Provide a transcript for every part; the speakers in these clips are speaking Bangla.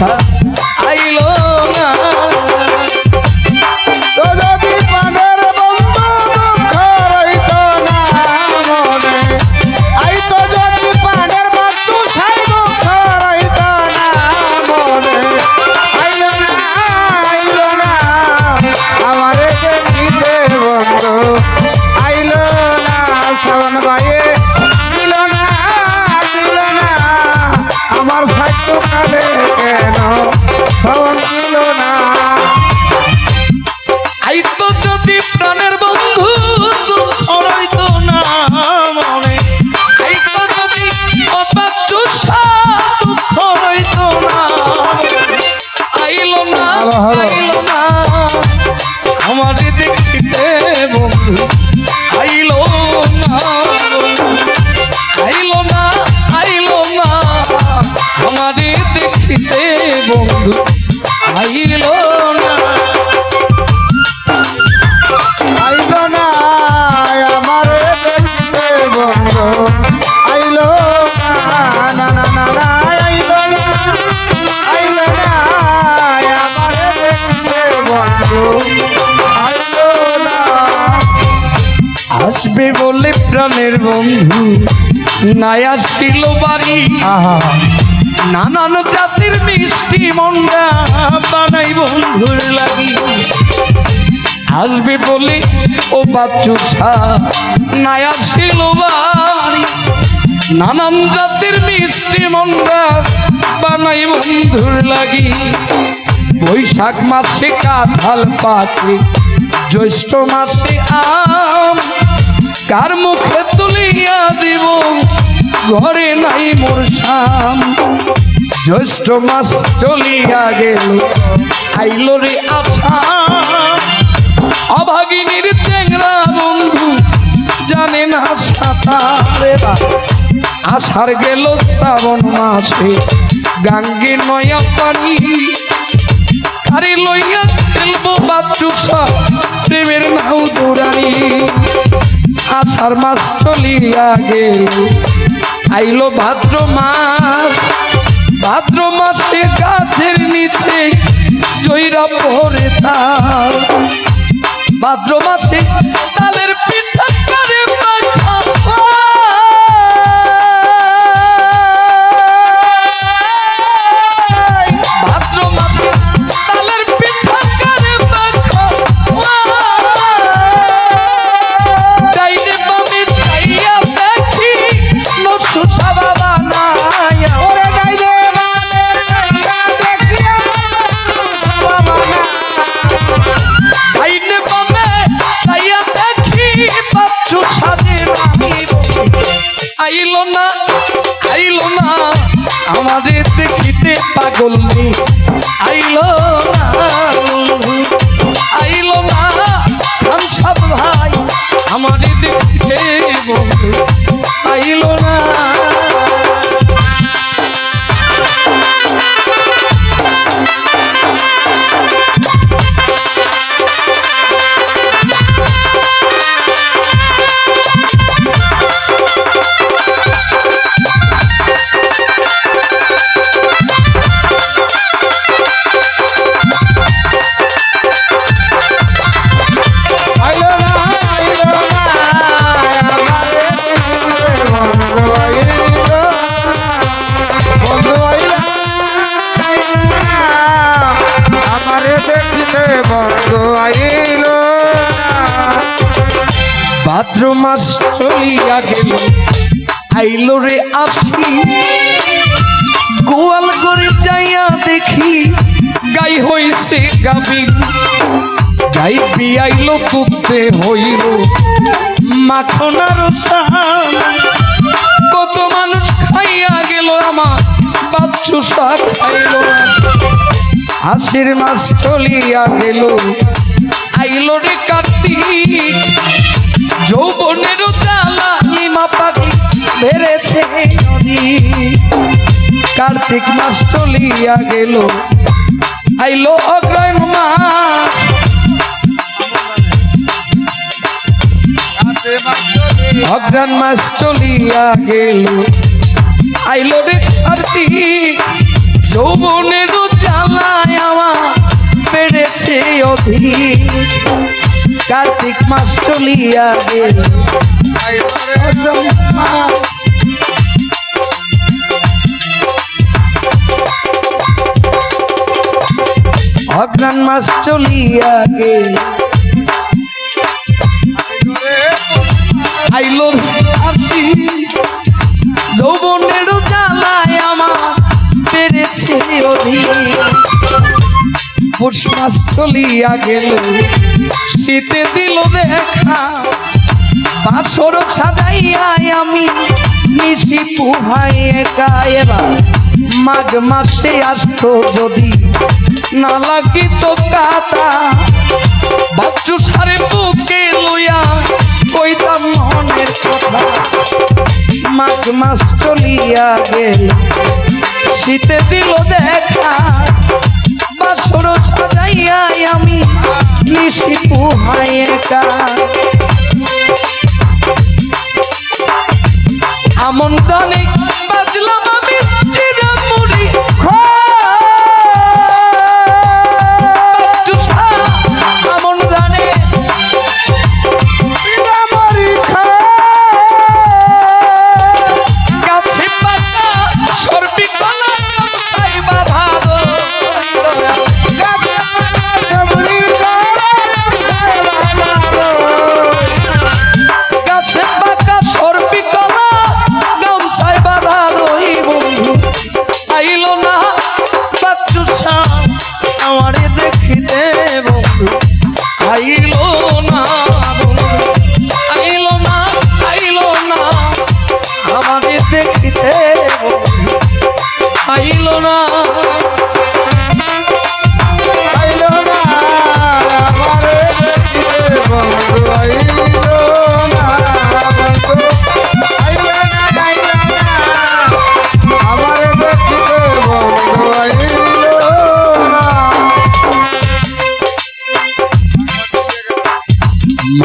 বাচ্চু সাহিত্য কালে কেন শ্রবণ দিল না? আই তো যদি প্রাণের বন্ধু। নাই আসছিল বাড়ি। নানান জাতির মিষ্টি মন্ডা বানাই বন্ধুর লাগি। আসবে বলে ও বাচ্চু নাই আসছিল বাড়ি। নানান জাতির মিষ্টি মন্ডা বানাই বন্ধুর লাগি। বৈশাখ মাসে কাঁঠাল পাকে জ্যৈষ্ঠ মাসে আম কার মুখে তুলিয়া দিব, ঘরে নাই মোর শাম। জ্যৈষ্ঠ মাস চলিয়া গেল আইল রে অভাগিনীর চেংরা বন্ধু জানে না সাঁতারে আষাঢ় গেল শ্রাবণ মাসে, গাঙ্গে নয়া পানি। আরে লইয়া খেলব বাচ্চু সব, প্রেমের নাও দৌড়ানি আষাঢ় মাস চলিয়া গেল। আইলো ভাদ্র মাস। ভাদ্র মাসে গাছের নিচে জয়রা পরে তার ভাদ্র মাসে তালের পিঠা করে না। আমাদের দেখিতে পাগল আইলো না। ভাদ্র মাস চলিয়া গেল। আইলো রে আসি। গোয়াল করে যাইয়া দেখি, গাই হইছে গাবি। গাই বিয়াইলো কুত্তে হইল। মাখনার কত মানুষ খাইয়া গেল আমার, বাচ্চু শাক খাইল। হাসির মাস চলিয়া গেল। আইলো রে কার্তিক। যৌবনের জ্বালা হিমা পাখি বেড়েছে কার্তিক মাস চলিয়া গেল। আইলো অগ্রণ মাস। অগ্রণ মাস চলিয়া গেল। আইলো রে কার্তিক, যৌবনের জ্বালায় আমার বেড়েছে অধীর। কার্তিক মাস চলিয়া গেল। মাস চলিয়া গেল। আইলো আসি যৌবনের জ্বালায় আমার পেরেছে পুষ মাস চলিয়া গেল। শীতে দিল দেখা বাসর সাজাইয়া আমি নিশি একা। এবার মাঘ মাসে আসতো যদি না লাগিত কাতা বাচ্চু সারে বুকে লইয়া কইতাম মনের কথা। মাঘ মাস চলিয়া গেল, শীতে দিল দেখা বাসর সাজাইয়া আমি নিশি পুহাই একা। আমন গানে বাজলাম আমি চিরামুড়ি বাচ্চু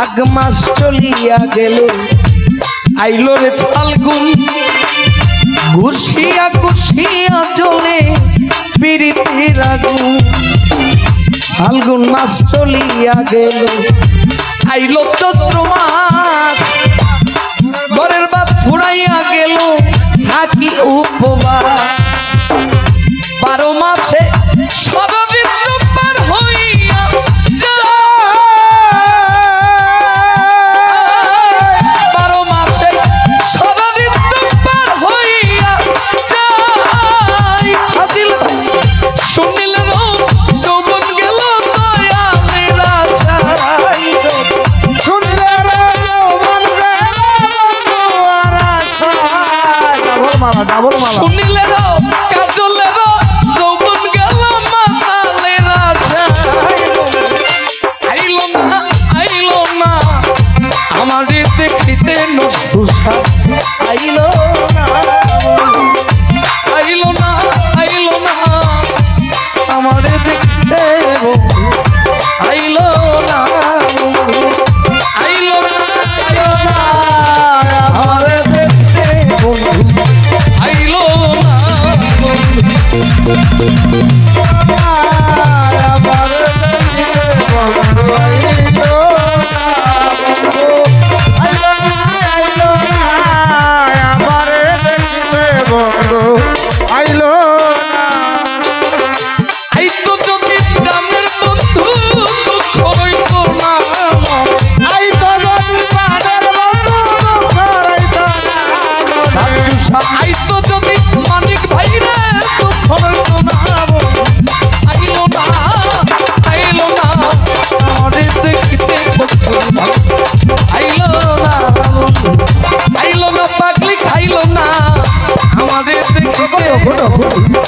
মাঘ মাস চলিয়া গেল, আইলো রে ফাল্গুন। ঘুষিয়া ঘুষিয়া চলে পিরিতির আগুন ফাল্গুন মাস চলিয়া গেল, আইলো চৈত্র মাস ঘরের বাদ ফুরাইয়া গেল, থাকি উপবাস। বারো মাসে সর্বৃত্ত ডাবল মালা। শুনিলের কাজলের যৌবন গেল মাতালেরা আইলো না আইলো না, আমার দেখিতে নষ্ট আইলো আমাদের